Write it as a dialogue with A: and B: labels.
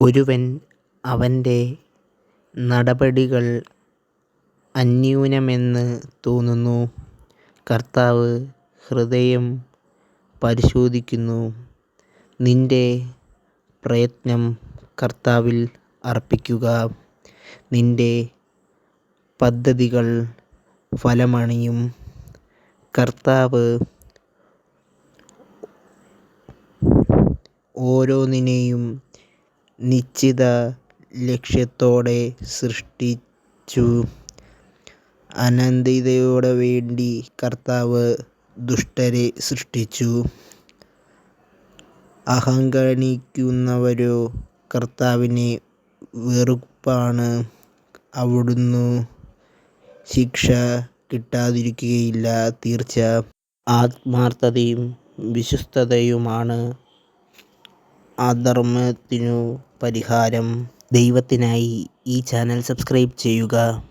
A: ഒരുവൻ അവന്റെ നടപടികൾ അന്യൂനമെന്ന് തോന്നുന്നു, കർത്താവ് ഹൃദയം പരിശോധിക്കുന്നു. നിന്റെ പ്രയത്നം കർത്താവിൽ അർപ്പിക്കുക, നിന്റെ പദ്ധതികൾ ഫലമണിയും. കർത്താവ് ഓരോന്നിനെയും നിശ്ചിത ലക്ഷ്യത്തോടെ സൃഷ്ടിച്ചു. അനന്തതയുവേണ്ടി കർത്താവ് ദുഷ്ടരെ സൃഷ്ടിച്ചു. അഹങ്കരിക്കുന്നവരോ കർത്താവിനെ വെറുപ്പാണ്. അവിടുന്ന് ശിക്ഷ കിട്ടാതിരിക്കുകയില്ല. തീർച്ച. ആത്മാർത്ഥതയും വിശ്വസ്തതയുമാണ് അധർമ്മത്തിനു പരിഹാരം. ദൈവത്തിനായി ഈ ചാനൽ സബ്സ്ക്രൈബ് ചെയ്യുക.